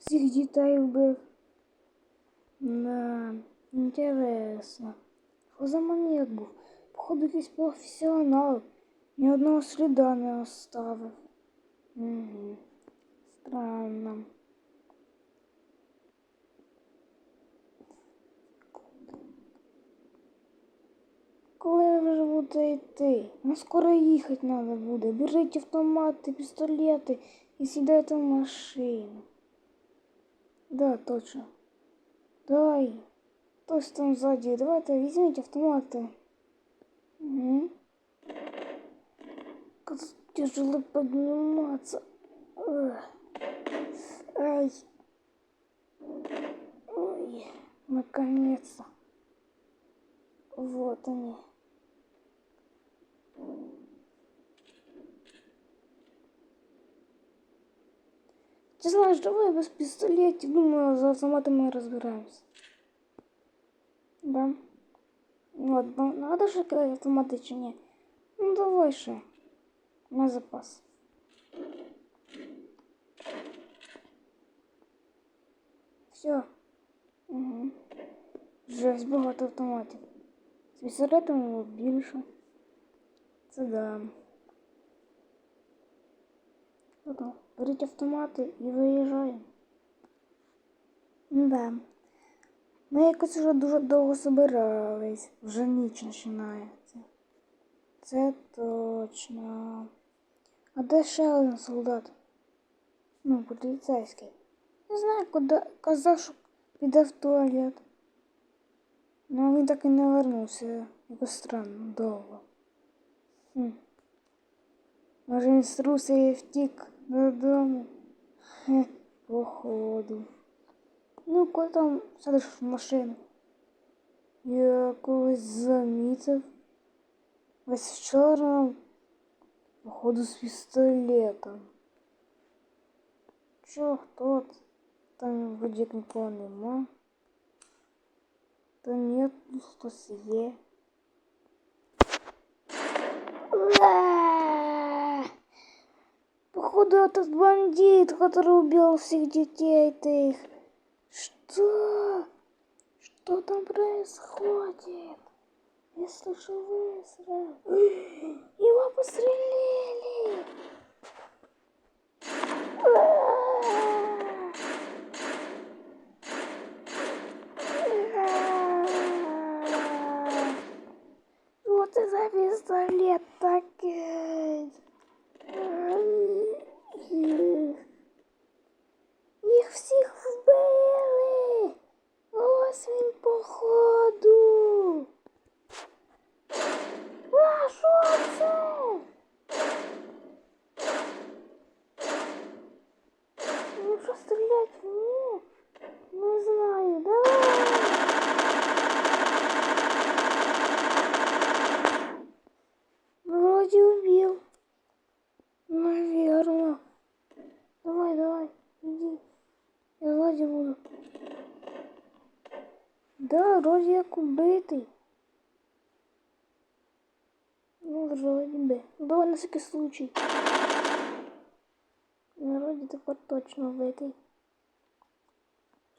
всіх дітей вбив. Да, інтересно. Що за маньяк був? Походу якийсь професіонал. Ні одного сліда не оставив. Угу. Странно. Коли ви вже будете йти? Ну скоро їхати треба буде. Беріть автомати, пістолети і сідайте в машину. Да, точно. Давай. Хтось там сзади. Давайте візьміть автомати. Угу. Как тяжело подниматься. Ай. Ой, наконец-то. Вот они. Ты знаешь, давай без пистолетов. Думаю, за автоматом мы разбираемся. Да. Ладно, надо же кидать автоматы чи ні? Ну давай ще. На запас. Все. Угу. Жесть, багато автоматів. З пістолетом було більше. Це да. Ладно, Беріть автомати і виїжджаємо. Да. Ми якось вже дуже довго собирались. Вже ніч починається. Це точно. А де ще один солдат? Ну, поліцейський. Не знаю, куди казав, що піде в туалет. Ну він так і не вернувся. Якось странно, довго. Хм. Може він струсив і втік додому. Хе, походу. Ну, коли там садиш в машину. Я когось замітив. Весь в чорному, походу, з пістолетом. Чо, хто? це? Там вроді як нікого нема. Та ні, тут хтось є. Походу, этот бандит, который убил всех детей их. Что? Что там происходит? Я слышу выстрел. Его пострелили. Що стрілять? Ні. Не знаю. Давай. Вроде убил. Наверное. Давай, давай, иди. Я сзади буду. Да, вроде як убитий. Ну, вроде. Ну, Давай на всякий случай. Вроде так точно убитий.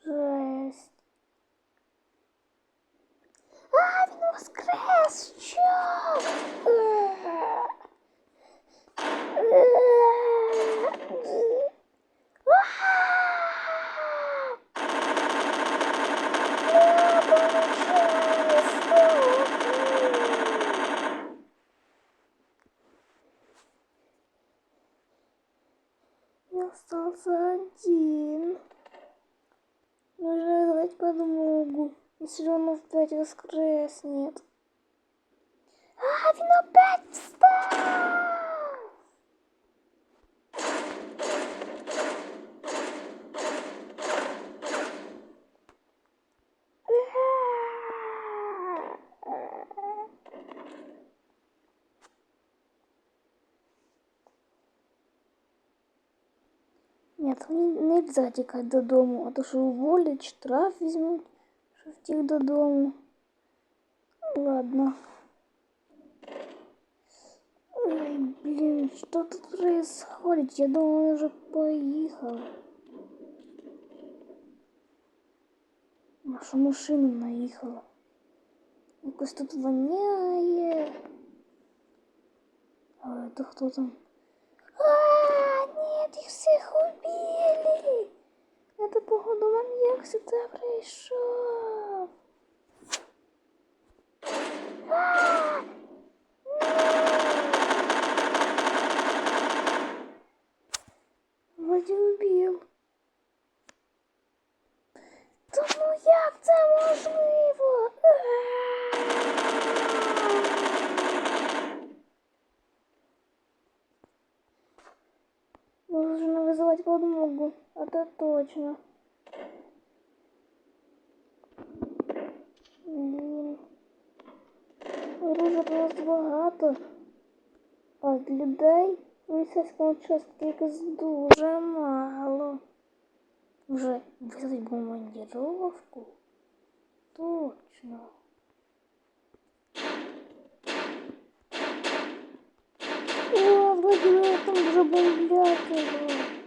Жесть. А, воскрес! Що? Остался один. Нужно звать подмогу, если он опять воскреснет. А, он опять встал! Нет, мені не обов'язково тікати додому, а то що уволять, штраф візьмуть, що втік додому. Ладно. Ой, блин, что тут происходит? Я думала, он уже поехал. Нашу машину наїхала. Якось тут воняє. А это кто там? А, нет, Их всех убили. Это, походу, маньяк сюда пришел. А! Вроде убил. Тому як це можливо? Нужно вызывать подмогу. Это точно. Блін. Оружия просто багато. А людей в поліцейському участку якось мало. Вже взяли бомбардировку? Точно. О, бы там вже бомблять його.